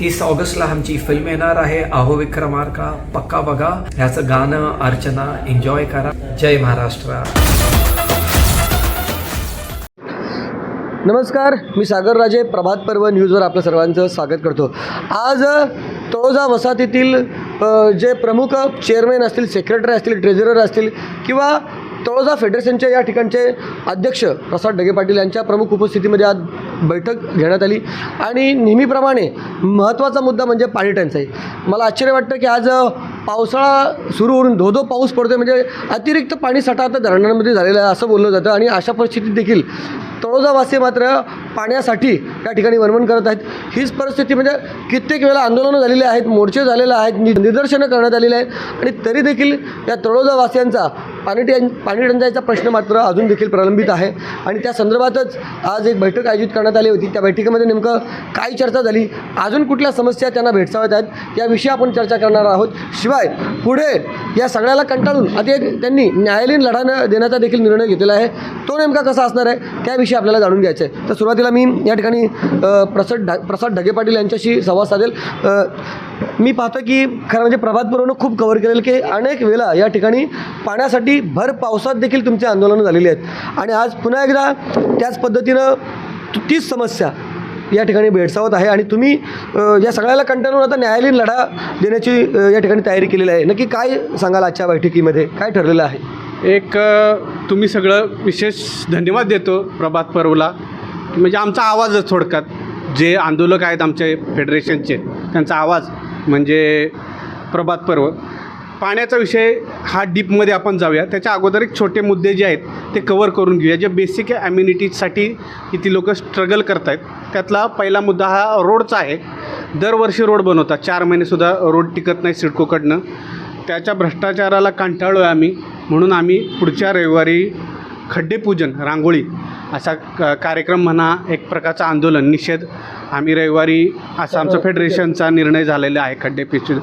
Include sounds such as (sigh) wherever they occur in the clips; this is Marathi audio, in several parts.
तीस ऑगस्टला आमची फिल्म येणार आहे. आहो विक्रमार्का पक्का बघा. ह्याचं गाणं अर्चना एन्जॉय करा. जय महाराष्ट्र. नमस्कार मी सागर राजे प्रभात पर्व न्यूजवर आपलं सर्वांचं स्वागत करतो. आज तळोजा वसाहतीतील जे प्रमुख चेअरमॅन असतील सेक्रेटरी असतील ट्रेझरर असतील किंवा तळोजा फेडरेशनचे या ठिकाणचे अध्यक्ष प्रसाद ढगे पाटील यांच्या प्रमुख उपस्थितीमध्ये आज बैठक घेण्यात आली. आणि नेहमीप्रमाणे महत्त्वाचा मुद्दा म्हणजे पाणी टंचाई मला आश्चर्य वाटतं की आज पावसाळा सुरू होऊन धो धो पाऊस पडतोय. म्हणजे अतिरिक्त पाणीसाठा आता धरणांमध्ये झालेला आहे असं बोललं जातं. आणि अशा परिस्थितीत देखील तळोजावासी मात्र पाण्यासाठी या ठिकाणी वणवण करत आहेत. हीच परिस्थिती म्हणजे कित्येक वेळा आंदोलनं झालेली आहेत मोर्चे झालेले आहेत नि निदर्शनं करण्यात आलेली आहेत. आणि तरी देखील या तळोजावासियांचा पाणी टं पाणी टंचाईचा प्रश्न मात्र अजून देखील प्रलंबित आहे. आणि त्या संदर्भातच आज एक बैठक आयोजित करण्यात आली होती. त्या बैठकीमध्ये नेमकं काय चर्चा झाली? अजून कुठल्या समस्या त्यांना भेडसावत आहेत? याविषयी आपण चर्चा करणार आहोत. शिवाय पुढे या सगळ्याला कंटाळून आता त्यांनी न्यायालयीन लढा देण्याचा देखील निर्णय घेतलेला आहे. तो नेमका कसा असणार आहे? त्याविषयी आपल्याला जाणून घ्यायचं आहे तर सुरुवातीला मी या ठिकाणी प्रसाद ढा प्रसाद ढगे पाटील यांच्याशी संवाद साधेल. मी पाहतो की खरं म्हणजे प्रभात पर्वनं खूप कव्हर केलेलं की अनेक वेळा या ठिकाणी पाण्यासाठी भर पावसात देखील तुमची आंदोलनं झालेली आहेत. आणि आज पुन्हा एकदा त्याच पद्धतीनं तु- तीच समस्या या ठिकाणी भेडसावत आहे. आणि तुम्ही या सगळ्याला कंटाळून आता न्यायालयीन लढा देण्याची या ठिकाणी तयारी केलेली आहे. नक्की काय सांगाल आजच्या बैठकीमध्ये? काय ठरलेलं आहे? एक तुम्ही सगळं विशेष धन्यवाद देतो प्रभात पर्वला म्हणजे आमचा आवाजच थोडक्यात. जे आंदोलक आहेत आमचे फेडरेशनचे त्यांचा आवाज म्हणजे प्रभात पर्व. पाण्याचा विषय हा डीपमध्ये आपण जाऊया. त्याच्या अगोदर एक छोटे मुद्दे जे आहेत ते कवर करून घेऊया. जे बेसिक ॲम्युनिटीजसाठी किती लोक स्ट्रगल करत आहेत त्यातला पहिला मुद्दा हा रोडचा आहे. दरवर्षी रोड बनवतात. चार महिनेसुद्धा रोड टिकत नाही सिडकोकडनं. त्याच्या भ्रष्टाचाराला कंटाळलो आहे आम्ही. म्हणून आम्ही पुढच्या रविवारी खड्डेपूजन रांगोळी असा क कार्यक्रम म्हणा एक प्रकारचं आंदोलन निषेध. आम्ही रविवारी असा आमचा फेडरेशनचा निर्णय झालेला आहे खड्डेपूजन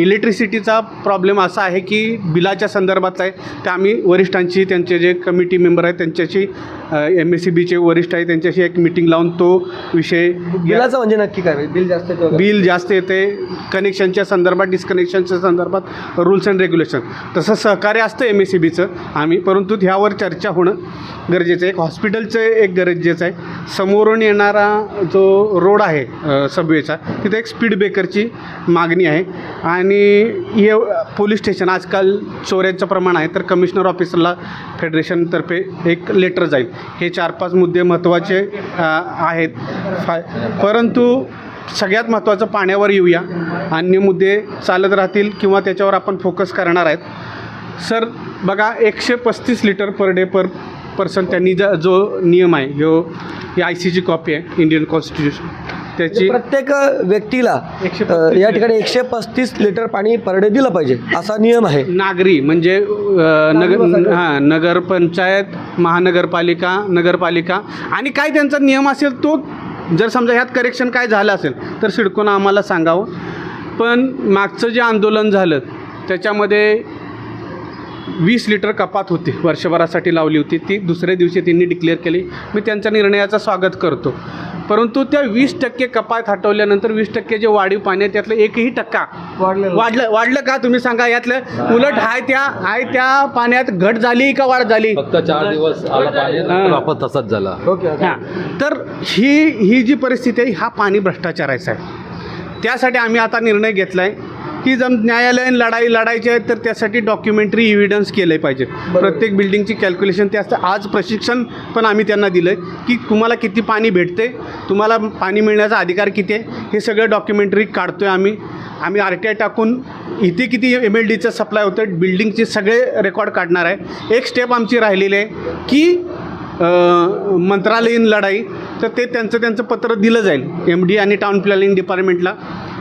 इलेक्ट्रिसिटीचा प्रॉब्लेम असा आहे की बिलाच्या संदर्भातला आहे. तर आम्ही वरिष्ठांची त्यांचे जे कमिटी मेंबर आहेत त्यांच्याशी एम एस सी बीचे वरिष्ठ आहेत त्यांच्याशी एक मिटिंग लावून तो विषय बिलाचं म्हणजे नक्की काय? बिल जास्त? बिल जास्त येते. कनेक्शनच्या संदर्भात डिस्कनेक्शनच्या संदर्भात रूल्स अँड रेग्युलेशन. तसं सहकार्य असतं एम एस सी बीचं आम्ही परंतु ह्यावर चर्चा होणं गरजेचं आहे. एक गरजेचं एक गरजेचं आहे. समोरून येणारा जो रोड आहे सबवेचा तिथे एक स्पीड ब्रेकरची मागणी आहे. आणि हे पोलीस स्टेशन आजकाल चोऱ्यांचं प्रमाण आहे तर कमिशनर ऑफिसरला फेडरेशनतर्फे एक लेटर जाईल. हे चार पाच मुद्दे महत्त्वाचे आहेत. फाय परंतु सगळ्यात महत्त्वाचं पाण्यावर येऊया. अन्य मुद्दे चालत राहतील किंवा त्याच्यावर आपण फोकस करणार आहेत. सर बघा एकशे पस्तीस litre per day per person त्यांनी ज जो नियम आहे ह्यो ही आय सीची कॉपी आहे इंडियन कॉन्स्टिट्यूशन त्याची म्हणजे प्रत्येक व्यक्तीला एकशे अ, या ठिकाणी एकशे पस्तीस लिटर पाणी पर डे दिलं पाहिजे असा नियम आहे. नागरी म्हणजे अ, नगर हां नगरपंचायत महानगरपालिका नगरपालिका आणि काय त्यांचा नियम असेल तो जर समजा ह्यात करेक्शन काय झालं असेल तर सिडकोनं आम्हाला सांगावं. पण मागचं जे आंदोलन झालं त्याच्यामध्ये वीस लिटर कपात होती वर्षभरासाठी लावली होती. ती दुसऱ्या दिवशी त्यांनी डिक्लेअर केली. मी त्यांच्या निर्णयाचं स्वागत करतो. परंतु त्या वीस टक्के कपात हटवल्यानंतर वीस टक्के जे वाढीव पाणी आहे त्यातलं एकही टक्का. वाढलं वाढलं का तुम्ही सांगा? यातलं उलट हाय त्या हाय त्या पाण्यात घट झाली का वाढ झाली? फक्त चार दिवस आला पाणी. वापस तसाच झाला. हां. तर ही ही जी परिस्थिती आहे हा पाणी भ्रष्टाचाराचा आहे. त्यासाठी आम्ही आता निर्णय घेतला आहे की जर न्यायालयीन लढाई लढायची आहे तर त्यासाठी डॉक्युमेंटरी इव्हिडन्स केलं पाहिजे. प्रत्येक बिल्डिंगची कॅल्क्युलेशन ते असतं. आज प्रशिक्षण पण आम्ही त्यांना दिलं आहे की तुम्हाला किती पाणी भेटते तुम्हाला पाणी मिळण्याचा अधिकार किती आहे हे सगळं डॉक्युमेंटरी काढतो आहे आम्ही. आम्ही आर टी आय टाकून इथे किती एम एल डीचं सप्लाय होतं बिल्डिंगचे सगळे रेकॉर्ड काढणार आहे. एक स्टेप आमची राहिलेली आहे की मंत्रालयीन लढाई तर ते त्यांचं त्यांचं पत्र दिलं जाईल एम डी आणि टाउन प्लॅनिंग डिपार्टमेंटला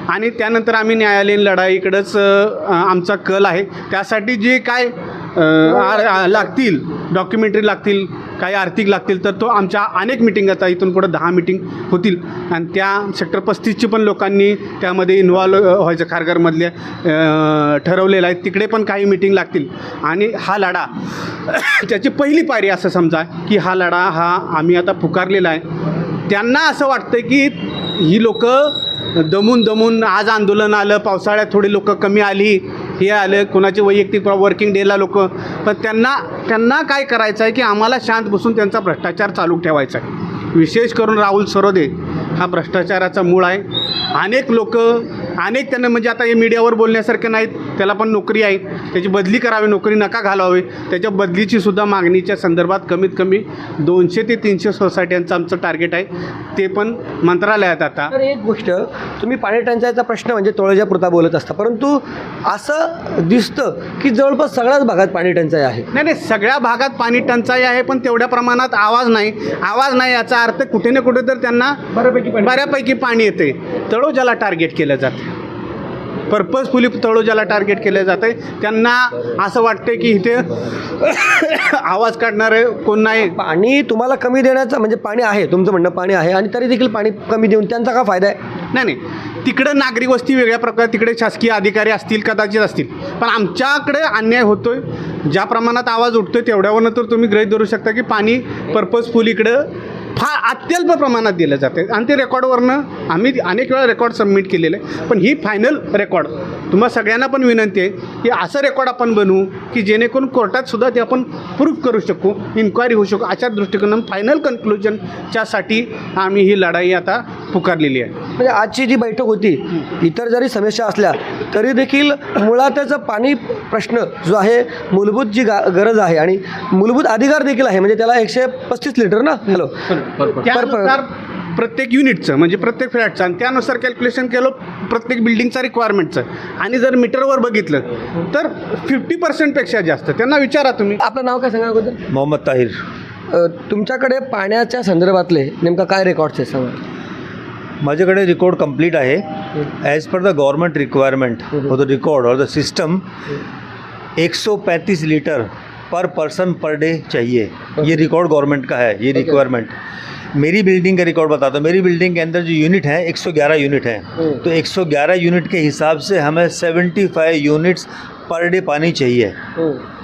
आणि त्यानंतर आम्ही न्यायालयीन लढाईकडंच आमचा कल आहे. त्यासाठी जे काय लागतील डॉक्युमेंटरी लागतील काही आर्थिक लागतील तर तो आमच्या अनेक मिटिंग आता इथून पुढं दहा मिटिंग होतील. आणि त्या सेक्टर पस्तीसची पण लोकांनी त्यामध्ये इन्व्हॉल्व व्हायचं खारघरमधले ठरवलेलं आहे. तिकडे पण काही मिटिंग लागतील. आणि हा लढा (coughs) त्याची पहिली पायरी असं समजा की हा लढा हा आम्ही आता पुकारलेला आहे. त्यांना असं वाटतं की ही लोक दमून दमून आज आंदोलन आलं पावसाळ्यात थोडी लोक कमी आली हे आलं कोणाचे वैयक्तिक वर्किंग डेला लोक. पण त्यांना त्यांना काय करायचं आहे की आम्हाला शांत बसून त्यांचा भ्रष्टाचार चालू ठेवायचा आहे विशेष करून राहुल सरोदे हा भ्रष्टाचाराचा मूळ आहे. अनेक लोक अनेक त्यांना म्हणजे आता हे मीडियावर बोलण्यासारखे नाहीत त्याला पण नोकरी आहे. त्याची बदली करावी नोकरी नका घालावी. त्याच्या बदलीची सुद्धा मागणीच्या संदर्भात कमीत कमी दोनशे ते तीनशे सोसायट्यांचं आमचं टार्गेट आहे. ते पण मंत्रालयात आता. तर एक गोष्ट तुम्ही पाणी टंचाईचा प्रश्न म्हणजे तोळजापुरता बोलत असता परंतु असं दिसतं की जवळपास सगळ्याच भागात पाणी टंचाई आहे. नाही नाही सगळ्या भागात पाणी टंचाई आहे पण तेवढ्या प्रमाणात आवाज नाही. आवाज नाही याचा अर्थ कुठे ना कुठे तर त्यांना बऱ्यापैकी बऱ्यापैकी पाणी येते. तळोजाला टार्गेट केलं जातं. पर्पजफुली तळोजाला टार्गेट केलं जातं. आहे त्यांना असं वाटतं की इथे आवाज काढणारे कोण नाही. पाणी तुम्हाला कमी देण्याचं म्हणजे पाणी आहे तुमचं म्हणणं पाणी आहे आणि तरी देखील पाणी कमी देऊन त्यांचा काय फायदा आहे? नाही नाही. तिकडं नागरी वस्ती वेगळ्या प्रकारे तिकडे शासकीय अधिकारी असतील कदाचित असतील. पण आमच्याकडे अन्याय होतोय. ज्या प्रमाणात आवाज उठतोय तेवढ्यावरनं तर तुम्ही गृहीत धरू शकता की पाणी पर्पजफुल इकडं फार अत्यल्प प्रमाणात दिलं जाते. आणि ते रेकॉर्डवरनं आम्ही अनेक वेळा रेकॉर्ड सबमिट केलेलं. आहे पण ही फायनल रेकॉर्ड तुम्हा सगळ्यांना पण विनंती आहे की असं रेकॉर्ड आपण बनवू की जेणेकरून कोर्टात सुद्धा ते आपण प्रूफ करू शकू इन्क्वायरी होऊ शकू. अशा दृष्टिकोनातून फायनल कन्क्लुजनच्यासाठी आम्ही ही लढाई आता पुकारलेली आहे. म्हणजे आजची जी बैठक होती इतर जरी समस्या असल्या तरी देखील मुळातच पाणी प्रश्न जो आहे मूलभूत जी गा गरज आहे आणि मूलभूत अधिकार देखील आहे. म्हणजे त्याला एकशे पस्तीस लिटर ना? हॅलो प्रत्येक युनिटचं म्हणजे प्रत्येक फ्लॅटचं आणि त्यानुसार कॅल्क्युलेशन केलं प्रत्येक बिल्डिंगचा रिक्वायरमेंटचं आणि जर मीटरवर बघितलं तर फिफ्टी पर्सेंटपेक्षा जास्त. त्यांना विचारा तुम्ही. आपलं नाव काय सांगा अगोदर? मोहम्मद ताहिर. तुमच्याकडे पाण्याच्या संदर्भातले नेमका काय रेकॉर्ड्स आहे सांगा. माझ्याकडे रेकॉर्ड कंप्लीट आहे. As per the government requirement और द रिकॉर्ड और the system 135 litre per person per day चाहिए. ये रिकॉर्ड गवर्नमेंट का है ये रिक्वायरमेंट मेरी बिल्डिंग का रिकॉर्ड बताता हूँ। मेरी बिल्डिंग के अंदर जो यूनिट है 111 यूनिट है। हम्म। तो 111 यूनिट के हिसाब से हमें 75 यूनिट्स पर डे पानी चाहिए।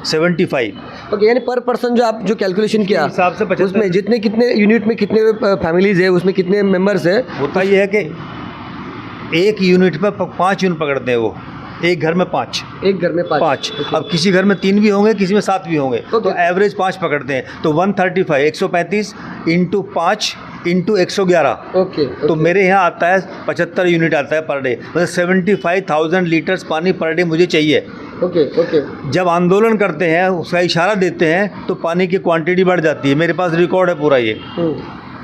75 ओके यानी पर पर्सन जो आप जो कैलकुलेशन किया हिसाब से उसमें जितने कितने यूनिट में कितने फैमिलीज़ है उसमें कितने मेंबर्स है? होता ये है कि एक यूनिट में पाँच यूनिट पकड़ते हैं वो। एक घर में पाँच। एक घर में पाँच। पाँच। अब किसी घर में तीन भी होंगे किसी में सात भी होंगे। तो एवरेज पाँच पकड़ते हैं। तो वन थर्टी फाइव एक सौ पैंतीस इंटू पाँच इंटू एक सौ ग्यारह। ओके तो मेरे यहाँ आता है पचहत्तर यूनिट आता है पर डे मतलब सेवेंटी फाइव थाउज़ेंड लीटर्स पानी पर डे मुझे चाहिए। Okay okay. जब आंदोलन करते हैं उसका इशारा देते हैं तो पानी की क्वांटिटी बढ़ जाती है। मेरे पास रिकॉर्ड है पूरा ये।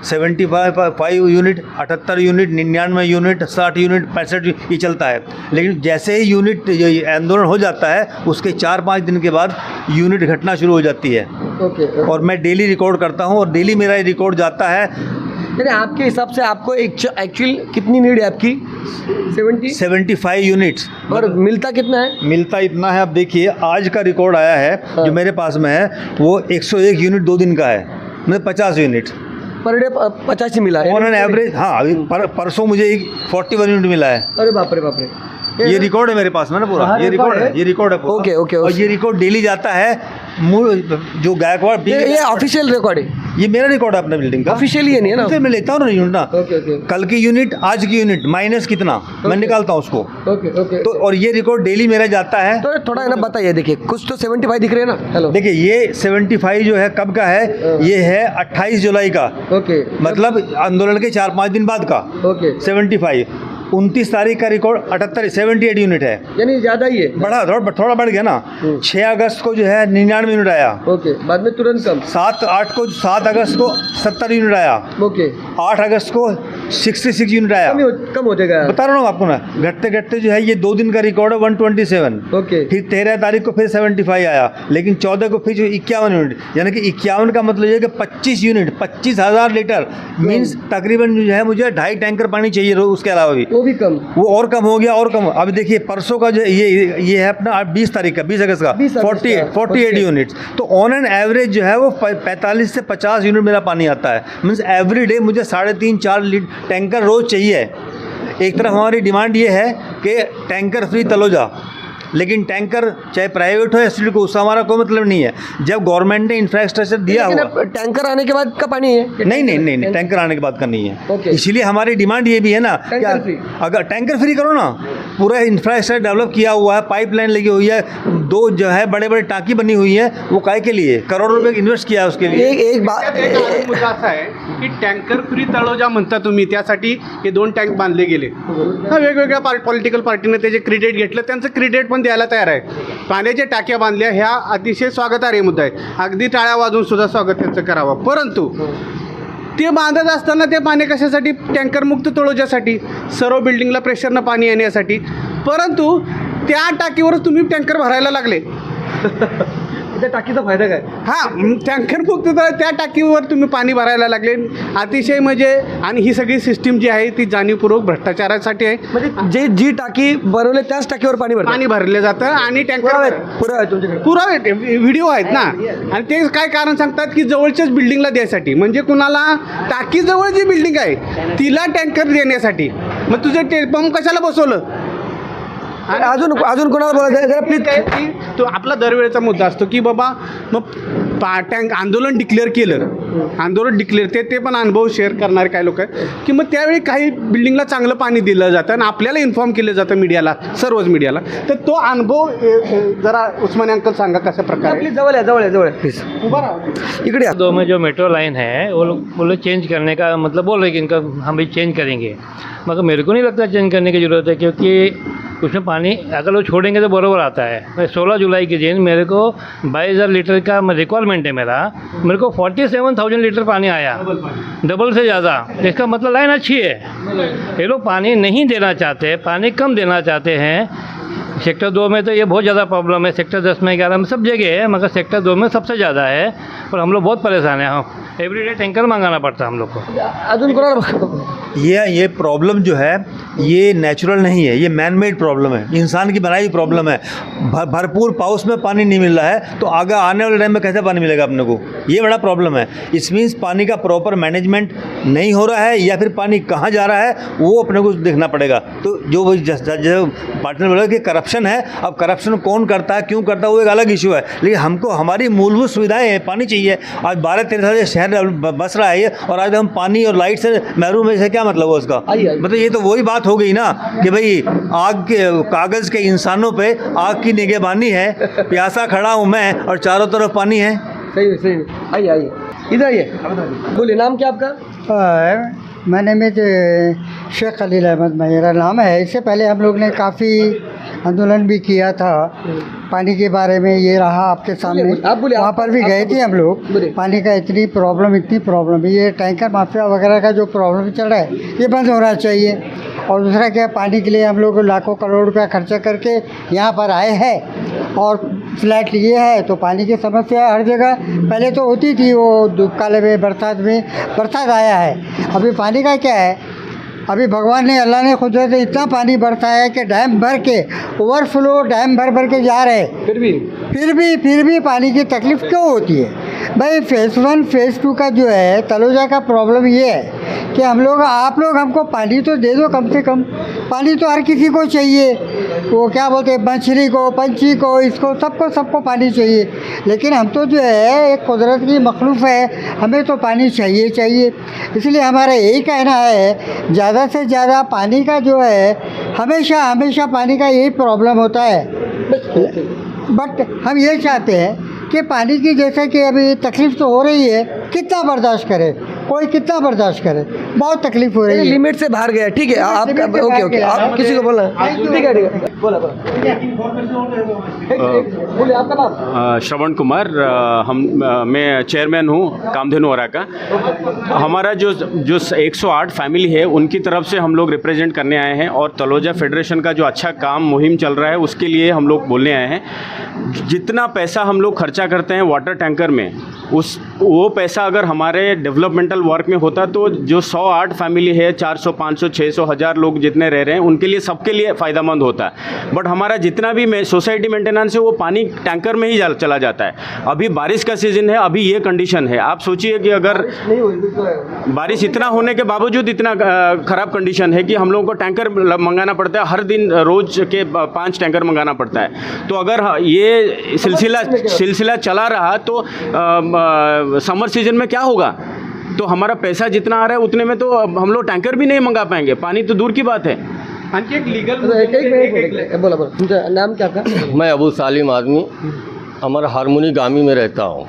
सेवेंटी फाइव फाइव यूनिट अठहत्तर यूनिट निन्यानवे यूनिट साठ यूनिट पैंसठ ये चलता है। लेकिन जैसे ही यूनिट आंदोलन हो जाता है उसके चार पाँच दिन के बाद यूनिट घटना शुरू हो जाती है। ओके और मैं डेली रिकॉर्ड करता हूँ और डेली मेरा ये रिकॉर्ड जाता है। यानी आपके हिसाब से आपको एक्चुअल कितनी नीड है आपकी? सेवेंटी? Seventy five units. और मिलता कितना है? मिलता इतना है आप देखिए आज का रिकॉर्ड आया है हाँ। जो मेरे पास में है वो 101 यूनिट दो दिन का है मतलब पचास यूनिट। पर डे पचासी मिला है। ऑन एन एवरेज हाँ अभी पर, परसों मुझे फोर्टी वन यूनिट मिला है। अरे बाप रे बाप रे। ये रिकॉर्ड है मेरे पास में ना पूरा। हाँ, ये रिकॉर्ड है। ये रिकॉर्ड है ओके, ओके, और ये रिकॉर्ड डेली जाता है जो गायकवाड़ ये ये ऑफिशियल रिकॉर्ड है। ये मेरा रिकॉर्ड है अपने बिल्डिंग का। ऑफिशियली है नहीं है ना? मैं लेता हूँ ना यूनिट ना। Okay okay. कल की यूनिट आज की यूनिट माइनस कितना? मैं निकालता हूँ उसको। ओके ओके तो और ये रिकॉर्ड डेली मेरा जाता है। तो थोड़ा ना बताइए देखिए कुछ तो सेवेंटी फाइव दिख रहे हैं ना। हेलो देखिए ये 75 जो है कब का है? हाँ। ये है 28 जुलाई का। ओके। मतलब आंदोलन के चार पाँच दिन बाद का। ओके। 75 उनतीस तारीख का रिकॉर्ड अठहत्तर सेवेंटी एट यूनिट है। यानी ज़्यादा ही है। बढ़ा थोड़ा थोड़ा बढ़ गया ना। छः अगस्त को जो है निन्यानवे यूनिट आया। ओके बाद में तुरंत कम। सात आठ को सात अगस्त को सत्तर यूनिट आया। ओके आठ अगस्त को सिक्सटी सिक्स यूनिट आया। कम हो, कम हो जाएगा। बता रहा हूँ आपको ना घटते घटते जो है ये दो दिन का रिकॉर्ड है वन ट्वेंटी सेवन ओके। फिर तेरह तारीख को फिर सेवेंटी फाइव आया। लेकिन चौदह को फिर जो इक्यावन यूनिट यानी कि इक्यावन का मतलब ये है कि पच्चीस यूनिट पच्चीस हज़ार लीटर। मीन्स तकरीबन जो है मुझे ढाई टैंकर पानी चाहिए उसके अलावा भी। वो भी कम। वो और कम हो गया और कम अब देखिए परसों का जो ये ये है अपना बीस तारीख का बीस अगस्त का। फोर्टी फोर्टी एट यूनिट तो ऑन एन एवरेज जो है वो पैंतालीस से पचास यूनिट मेरा पानी आता है। मीन्स एवरी डे मुझे साढ़े तीन चार टैंकर रोज़ चाहिए। एक तरफ हमारी डिमांड ये है कि टैंकर फ्री तलोजा लेकिन टैंकर चाहे प्राइवेट हो या सिटी को उसका हमारा कोई मतलब नहीं है। जब गवर्नमेंट ने इंफ्रास्ट्रक्चर दिया हुआ टैंकर आने के बाद का पानी है? नहीं नहीं नहीं नहीं टैंकर आने के बाद का नहीं है। इसीलिए हमारी डिमांड ये भी है ना कि अगर टैंकर फ्री करो ना पूरा इंफ्रास्ट्रक्चर डेवलप किया हुआ है पाइपलाइन लगी हुई है दो जो है बड़े बड़े टांकी बनी हुई है वो काय के लिए? करोड़ों रुपए इन्वेस्ट किया है उसके लिए। एक एक बात मुद्दा असा आहे की टँकर फ्री तळोजा म्हणता तुम्ही त्यासाठी हे दोन टँक बांधले गेले. हा वेगवेगळ्या पार्ट पॉलिटिकल पार्टीने त्याचे क्रेडिट घेतलं त्यांचं क्रेडिट पण द्यायला तयार आहे. पाण्याच्या टाक्या बांधल्या ह्या अतिशय स्वागतार्ह मुद्दा आहे. अगदी टाळ्या वाजून सुद्धा स्वागत त्यांचं करावं. परंतु ते बांधत असताना ते पाणी कशासाठी? टँकरमुक्त तळोजासाठी सर्व बिल्डिंगला प्रेशरनं पाणी येण्यासाठी. परंतु त्या टाकीवरच तुम्ही टँकर भरायला लागले. त्या टाकीचा फायदा काय? हां टँकर फक्त तर त्या टाकीवर तुम्ही पाणी भरायला लागले. अतिशय म्हणजे आणि ही सगळी सिस्टीम जी आहे ती जाणीवपूर्वक भ्रष्टाचारासाठी आहे. म्हणजे जे जी टाकी बनवले त्याच टाकीवर पाणी भरतात. पाणी भरले जातं आणि पुरावे टँकर आहेत पुरावे आहेत तुमच्याकडे. पुरावे आहेत, व्हिडिओ आहेत ना. आणि ते काय कारण सांगतात की जवळच्याच बिल्डिंगला द्यायसाठी. म्हणजे कुणाला टाकीजवळ जी बिल्डिंग आहे तिला टँकर देण्यासाठी. मग तुझं ते पंप कशाला बसवलं? आणि अजून अजून कोणाला बोलायचं आहे? जरा प्लीज काय की तो आपला दरवेळेचा मुद्दा असतो की बाबा मग पा टँक आंदोलन डिक्लेअर केलं. आंदोलन डिक्लेअर ते ते पण अनुभव शेअर करणारे काही लोक आहेत. की मग त्यावेळी काही बिल्डिंगला चांगलं पाणी दिलं जातं आणि आपल्याला इन्फॉर्म केलं जातं मीडियाला सर्वच मीडियाला तर तो अनुभव ए, ए, जरा उस्मानी अंकल सांगा कशा प्रकारे प्लीज जवळ या जवळ या जवळ प्लीज उभा राहा. इकडे या. दो में जो मेट्रो लाइन है वो लोग वो लोग चेंज करने का मतलब बोल रहे कि इनका हम भी चेंज करेंगे। मगर मेरे को नहीं लगता चेंज करने की ज़रूरत है क्योंकि उसमें पानी, अगर वो छोड़ेंगे तो बराबर आता है। मैं सोलह जुलाई के दिन मेरे को बाईस हज़ार लीटर का रिक्वायरमेंट है मेरा। मेरे को फोर्टी सेवन थाउज़ेंड लीटर पानी आया। डबल से ज़्यादा। इसका मतलब लाइन अच्छी है। ये लोग पानी नहीं देना चाहते, पानी कम देना चाहते हैं। सेक्टर दो में तो ये बहुत ज़्यादा प्रॉब्लम है। सेक्टर दस में ग्यारह में सब जगह है, मगर सेक्टर दो में सबसे ज़्यादा है। और हम लोग बहुत परेशान हैं। हम एवरी डे टैंकर मंगाना पड़ता है हम लोग को। ये ये प्रॉब्लम जो है, ये नेचुरल नहीं है, ये मैन मेड प्रॉब्लम है। इंसान की बनाई हुई प्रॉब्लम है। भर भरपूर पाउस में पानी नहीं मिल रहा है तो आगे आने वाले टाइम में कैसे पानी मिलेगा अपने को? ये बड़ा प्रॉब्लम है। इस मीन्स पानी का प्रॉपर मैनेजमेंट नहीं हो रहा है, या फिर पानी कहाँ जा रहा है, वो अपने को देखना पड़ेगा। तो जो जो पार्टनर बोला कि करप्शन है, अब करप्शन कौन करता है, क्यों करता है, वो एक अलग इशू है। लेकिन हमको, हमारी मूलभूत सुविधाएँ हैं, पानी चाहिए। आज बारह तेरह साल शहर बस रहा है और आज हम पानी और लाइट से, महरूम है इससे क्या मतलब है उसका। मतलब ये तो वही बात हो गई ना कि भाई आग के कागज़ के इंसानों पे आग की निगेबानी है प्यासा खड़ा हूँ मैं और चारों तरफ़ पानी है। सही सही आइए आइए। इधर आइए। बोलिए नाम क्या आपका? मैंने मेरे शेख खलील अहमद मेरा नाम है। इससे पहले हम लोग ने काफ़ी आंदोलन भी किया था। पानी के बारे में ये रहा आपके सामने। आप बोलिए, वहाँ पर भी गए थे हम लोग। पानी का इतनी प्रॉब्लम इतनी प्रॉब्लम है। ये टैंकर माफिया वगैरह का जो प्रॉब्लम चल रहा है ये बंद होना चाहिए। और दूसरा क्या पानी के लिए हम लोग लाखों करोड़ रुपया खर्चा करके यहाँ पर आए हैं। और फ्लैट लिए है तो पानी की समस्या हर जगह पहले तो होती थी वो काले में बरसात में बरसात आया है। अभी पानी का क्या है? अभी भगवान ने अल्लाह ने खुद से इतना पानी बरसाया है कि डैम भर के ओवरफ्लो डैम भर भर के जा रहे फिर भी? फिर भी फिर भी पानी की तकलीफ़ क्यों होती है? भाई फ़ेज़ वन फ़ेज़ टू का जो है तलोजा का प्रॉब्लम ये है कि हम लोग आप लोग हमको पानी तो दे दो कम से कम। पानी तो हर किसी को चाहिए। वो क्या बोलते हैं मछली को पंछी को इसको सबको सबको पानी चाहिए। लेकिन हम तो जो है एक कुदरत की मखलूफ है। हमें तो पानी चाहिए चाहिए। इसलिए हमारा यही कहना है ज़्यादा से ज़्यादा पानी का जो है हमेशा हमेशा पानी का यही प्रॉब्लम होता है। बट हम ये चाहते हैं कि पानी की जैसे कि अभी तकलीफ़ तो हो रही है कितना बर्दाश्त करे? कोई कितना बर्दाश्त करे? बहुत तकलीफ़ हो रही है। लिमिट से बाहर गया ठीक है आप ओके ओके आप किसी को बोलना। है ठीक है ठीक बोला बोला। एक- एक- बोलिए आपका नाम? श्रवण कुमार हम मैं चेयरमैन हूँ कामधेनु वरा का हमारा जो जो 108 फैमिली है उनकी तरफ़ से हम लोग रिप्रेजेंट करने आए हैं और तलोजा फेडरेशन का जो अच्छा काम मुहिम चल रहा है उसके लिए हम लोग बोलने आए हैं। जितना पैसा हम लोग खर्चा करते हैं वाटर टैंकर में उस वो पैसा अगर हमारे डेवलपमेंटल नॉर्मल वर्क में होता तो जो सौ आठ फैमिली है चार सौ पाँच सौ छः सौ हज़ार लोग जितने रह रहे हैं उनके लिए सबके लिए फ़ायदेमंद होता है। बट हमारा जितना भी में सोसाइटी मेंटेनेंस है वो पानी टैंकर में ही जा, चला जाता है। अभी बारिश का सीज़न है अभी ये कंडीशन है। आप सोचिए कि अगर बारिश इतना होने के बावजूद इतना खराब कंडीशन है कि हम लोगों को टैंकर मंगाना पड़ता है हर दिन रोज के पाँच टैंकर मंगाना पड़ता है। तो अगर ये सिलसिला सिलसिला चला रहा तो समर सीज़न में क्या होगा? तो हमारा पैसा जितना आ रहा है उतने में तो अब हम लोग टैंकर भी नहीं मंगा पाएँगे। पानी तो दूर की बात है। आणखी एक लिगल एक एक मिनिट एक- एक- बोला बोला। तुमचं नाम क्या का मैं अबू सालिम आदमी। हमारा हारमोनी गामी में रहता हूँ।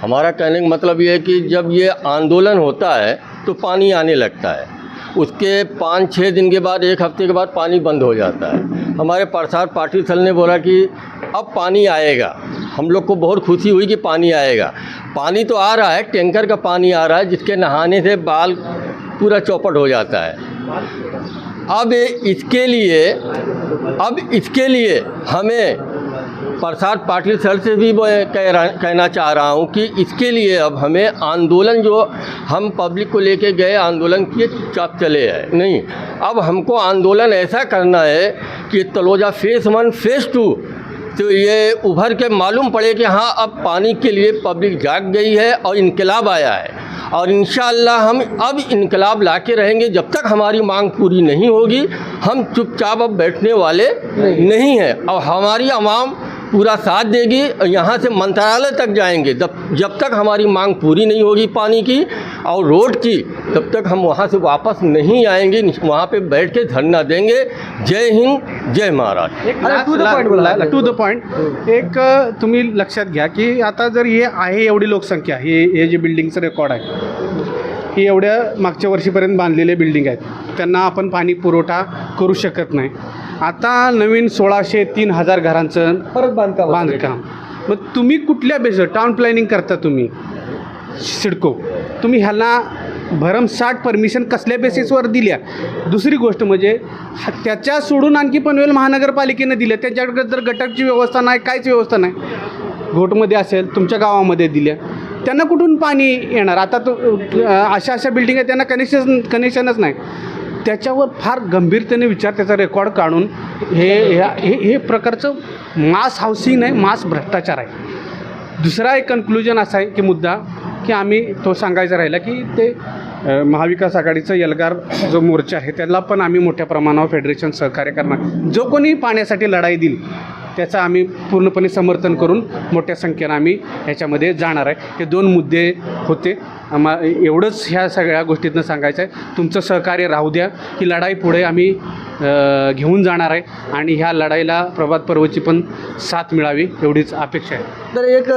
हमारा कहने का मतलब ये है कि जब ये आंदोलन होता है तो पानी आने लगता है। उसके पाँच छः दिन के बाद, एक हफ़्ते के बाद पानी बंद हो जाता है। हमारे प्रसाद पाटिल सर ने बोला कि अब पानी आएगा। हम लोग को बहुत खुशी हुई कि पानी आएगा। पानी तो आ रहा है, टैंकर का पानी आ रहा है, जिसके नहाने से बाल पूरा चौपट हो जाता है। अब इसके लिए, अब इसके लिए हमें प्रसाद पाटिल सर से भी मैं कह रहा कहना चाह रहा हूँ कि इसके लिए अब हमें आंदोलन जो हम पब्लिक को लेके गए आंदोलन किए चुपचाप चले आए। नहीं अब हमको आंदोलन ऐसा करना है कि Taloja phase one phase two तो ये उभर के मालूम पड़े कि हाँ अब पानी के लिए पब्लिक जाग गई है और इनकलाब आया है। और इन हम अब इनकलाब ला के रहेंगे जब तक हमारी मांग पूरी नहीं होगी हम चुपचाप अब बैठने वाले नहीं। नहीं हैं। और हमारी आवाम पूरा साथ देगी और यहाँ से मंत्रालय तक जाएँगे। जब जब तक हमारी मांग पूरी नहीं होगी पानी की और रोड की तब तक हम वहाँ से वापस नहीं आएँगे वहाँ पे बैठ के धरना देंगे। जय हिंद जय महाराष्ट्र। la- to the एक तुम्ही लक्षात घ्या की आता जर हे आहे एवढी लोकसंख्या हे हे जे बिल्डिंगचं रेकॉर्ड आहे ही एवढ्या मागच्या वर्षीपर्यंत बांधलेले बिल्डिंग आहेत त्यांना आपण पाणी पुरवठा करू शकत नाही. आता नवीन सोळाशे तीन हजार घरांचं परत बांधकाम बांधकाम. मग तुम्ही कुठल्या बेस टाउन प्लॅनिंग करता तुम्ही? सिडको. तुम्ही ह्याला भरमसाठ परमिशन कसल्या बेसिसवर दिल्या? दुसरी गोष्ट म्हणजे त्याच्या सोडून आणखी पनवेल महानगरपालिकेनं दिल्या. त्याच्याकडे जर गटारची व्यवस्था नाही काहीच व्यवस्था नाही. घोटमध्ये असेल तुमच्या गावामध्ये दिल्या. त्यांना कुठून पाणी येणार? आता तो अशा अशा बिल्डिंग आहेत त्यांना कनेक्शन कनेक्शनच नाही. त्याच्यावर फार गंभीरतेने विचार त्याचा रेकॉर्ड काढून हे ह्या- हे हे प्रकारचं मास हाऊसिंग नाही मास भ्रष्टाचार आहे. दुसरा एक कन्क्लुजन असा आहे की मुद्दा की आम्ही तो सांगायचा राहिला की ते महाविकास आघाडीचा एल्गार जो मोर्चा आहे त्याला पण आम्ही मोठ्या प्रमाणावर फेडरेशन सहकार्य करणार. जो कोणी पाण्यासाठी लढाई देईल त्याचं आम्ही पूर्णपणे समर्थन करून मोठ्या संख्येनं आम्ही ह्याच्यामध्ये जाणार आहे. हे दोन मुद्दे होते. आम्हा एवढंच ह्या सगळ्या गोष्टीतनं सांगायचं आहे. तुमचं सहकार्य राहू द्या. ही लढाई पुढे आम्ही घेऊन जाणार आहे. आणि ह्या लढाईला प्रभात पर्वची पण साथ मिळावी एवढीच अपेक्षा आहे. तर एक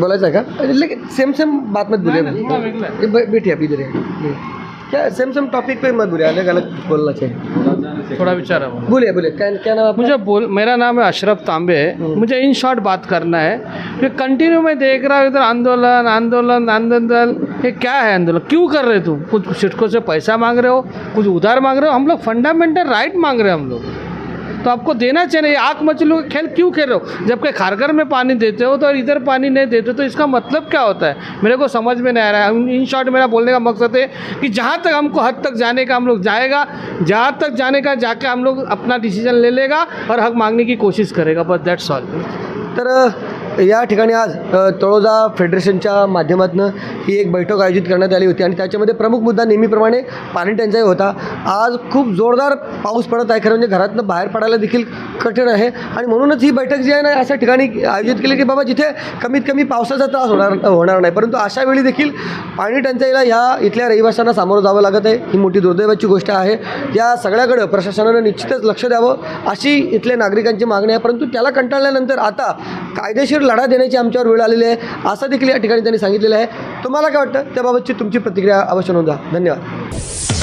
बोलायचं आहे का? लेकिन सेम सेम बात मत बोलिए बैठिए आप इधर ही। क्या सेम सेम टॉपिक पे मत बोलिए अलग अलग बोलना चाहिए। थोड़ा विचार बोलिए बोलिए क्या क्या नाम मुझे बोल मेरा नाम है अशरफ तांबे। है मुझे इन शॉर्ट बात करना है। ये कंटिन्यू मैं देख रहा हूँ इधर आंदोलन आंदोलन आंदोलन। ये क्या है आंदोलन? क्यों कर रहे हो तुम? कुछ सिटको से पैसा मांग रहे हो? कुछ उधार मांग रहे हो? हम लोग फंडामेंटल राइट मांग रहे हैं हम लोग। तो आपको देना चाहिए आँख मछलियों का खेल क्यों खेल रहे हो? जबकि खारगर में पानी देते हो तो इधर पानी नहीं देते तो इसका मतलब क्या होता है? मेरे को समझ में नहीं आ रहा है। इन शॉर्ट मेरा बोलने का मकसद है कि जहाँ तक हमको हद तक जाने का हम लोग जाएगा, जहाँ तक जाने का जाके हम लोग अपना डिसीज़न ले लेगा और हक मांगने की कोशिश करेगा बस दैट्स ऑल तर या ठिकाणी आज तळोजा फेडरेशनच्या माध्यमातून ही एक बैठक आयोजित करण्यात आली होती आणि त्याच्यामध्ये प्रमुख मुद्दा नेहमीप्रमाणे पाणी टंचाई होता. आज खूप जोरदार पाऊस पडत आहे खरं म्हणजे घरातनं बाहेर पडायला देखील कठीण आहे. आणि म्हणूनच ही बैठक जी आहे ना अशा ठिकाणी आयोजित केली की बाबा जिथे कमीत कमी पावसाचा त्रास होणार होणार नाही. परंतु अशा वेळी देखील पाणी टंचाईला ह्या इथल्या रहिवाशांना सामोरं जावं लागत आहे. ही मोठी दुर्दैवाची गोष्ट आहे. या सगळ्याकडं प्रशासनानं निश्चितच लक्ष द्यावं अशी इथल्या नागरिकांची मागणी आहे. परंतु त्याला कंटाळल्यानंतर आता कायदेशीर लढा देण्याची आमच्यावर वेळ आलेली आहे असं देखील या ठिकाणी त्यांनी सांगितलेलं आहे. तुम्हाला काय वाटतं? त्याबाबतची तुमची प्रतिक्रिया अवश्य नोंदवा. धन्यवाद.